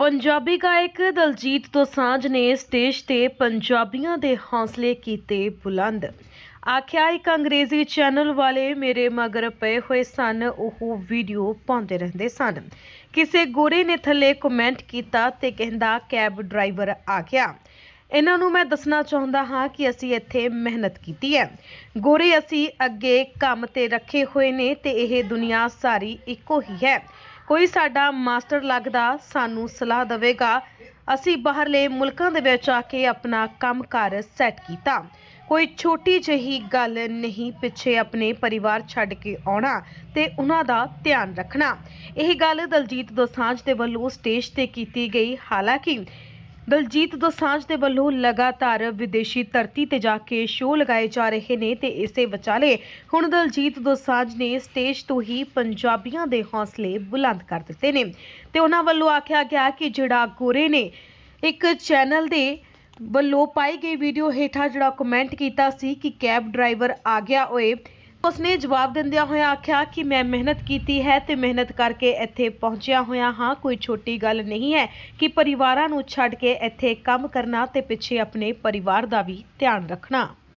ਪੰਜਾਬੀ ਗਾਇਕ ਦਲਜੀਤ ਦੋਸਾਂਝ ਨੇ ਸਟੇਜ ਤੇ ਪੰਜਾਬੀਆਂ ਦੇ ਹੌਸਲੇ ਕੀਤੇ ਬੁਲੰਦ। ਆਖਿਆ, ਇੱਕ ਅੰਗਰੇਜ਼ੀ ਚੈਨਲ ਵਾਲੇ ਮੇਰੇ ਮਗਰ ਪਏ ਹੋਏ ਸਨ, ਉਹ ਵੀਡੀਓ ਪਾਉਂਦੇ ਰਹਿੰਦੇ ਸਨ। ਕਿਸੇ ਗੋਰੇ ਨੇ ਥੱਲੇ ਕਮੈਂਟ ਕੀਤਾ ਤੇ ਕਹਿੰਦਾ, ਕੈਬ ਡਰਾਈਵਰ ਆ ਗਿਆ। ਇਹਨਾਂ ਨੂੰ ਮੈਂ ਦੱਸਣਾ ਚਾਹੁੰਦਾ ਹਾਂ ਕਿ ਅਸੀਂ ਇੱਥੇ ਮਿਹਨਤ ਕੀਤੀ ਹੈ। ਗੋਰੇ ਅਸੀਂ ਅੱਗੇ ਕੰਮ ਤੇ ਰੱਖੇ ਹੋਏ ਨੇ ਤੇ ਇਹ ਦੁਨੀਆ ਸਾਰੀ ਇੱਕੋ ਹੀ ਹੈ। ਕੋਈ ਸਾਡਾ ਮਾਸਟਰ ਲੱਗਦਾ ਸਾਨੂੰ ਸਲਾਹ ਦੇਵੇਗਾ। ਅਸੀਂ ਬਾਹਰਲੇ ਮੁਲਕਾਂ ਦੇ ਵਿੱਚ ਆ ਕੇ ਆਪਣਾ ਕੰਮਕਾਰ ਸੈੱਟ ਕੀਤਾ। ਕੋਈ ਛੋਟੀ ਜਿਹੀ ਗੱਲ ਨਹੀਂ ਪਿੱਛੇ ਆਪਣੇ ਪਰਿਵਾਰ ਛੱਡ ਕੇ ਆਉਣਾ ਤੇ ਉਹਨਾਂ ਦਾ ਧਿਆਨ ਰੱਖਣਾ। ਇਹ ਗੱਲ ਦਲਜੀਤ ਦੋਸਾਂਝ ਦੇ ਵੱਲੋਂ ਸਟੇਜ ਤੇ ਕੀਤੀ ਗਈ। ਹਾਲਾਂਕਿ ਦਲਜੀਤ ਦੋਸਾਂਝ ਦੇ ਵੱਲੋਂ ਲਗਾਤਾਰ ਵਿਦੇਸ਼ੀ ਧਰਤੀ ਤੇ ਜਾ ਕੇ ਸ਼ੋਅ ਲਗਾਏ ਜਾ ਰਹੇ ਨੇ ਤੇ ਇਸੇ ਵਿਚਾਲੇ ਹੁਣ ਦਲਜੀਤ ਦੋਸਾਂਝ ਨੇ ਸਟੇਜ ਤੋਂ ਹੀ ਪੰਜਾਬੀਆਂ ਦੇ ਹੌਸਲੇ ਬੁਲੰਦ ਕਰ ਦਿੱਤੇ ਨੇ। ਤੇ ਉਹਨਾਂ ਵੱਲੋਂ ਆਖਿਆ ਗਿਆ ਕਿ ਜਿਹੜਾ ਗੋਰੇ ਨੇ ਇੱਕ ਚੈਨਲ ਦੇ ਵੱਲੋਂ ਪਾਈ ਗਈ ਵੀਡੀਓ ਹੇਠਾਂ ਜਿਹੜਾ ਕਮੈਂਟ ਕੀਤਾ ਸੀ ਕਿ ਕੈਬ ਡਰਾਈਵਰ ਆ ਗਿਆ ਓਏ ਉਸਨੇ ਜਵਾਬ ਦਿੰਦਿਆਂ ਹੋਇਆ ਆਖਿਆ ਕਿ ਮੈਂ ਮਿਹਨਤ ਕੀਤੀ ਹੈ ਤੇ ਮਿਹਨਤ ਕਰਕੇ ਇੱਥੇ ਪਹੁੰਚਿਆ ਹੋਇਆ ਹਾਂ। ਕੋਈ ਛੋਟੀ ਗੱਲ ਨਹੀਂ ਹੈ ਕਿ ਪਰਿਵਾਰਾਂ ਨੂੰ ਛੱਡ ਕੇ ਇੱਥੇ ਕੰਮ ਕਰਨਾ ਤੇ ਪਿੱਛੇ ਆਪਣੇ ਪਰਿਵਾਰ ਦਾ ਵੀ ਧਿਆਨ ਰੱਖਣਾ।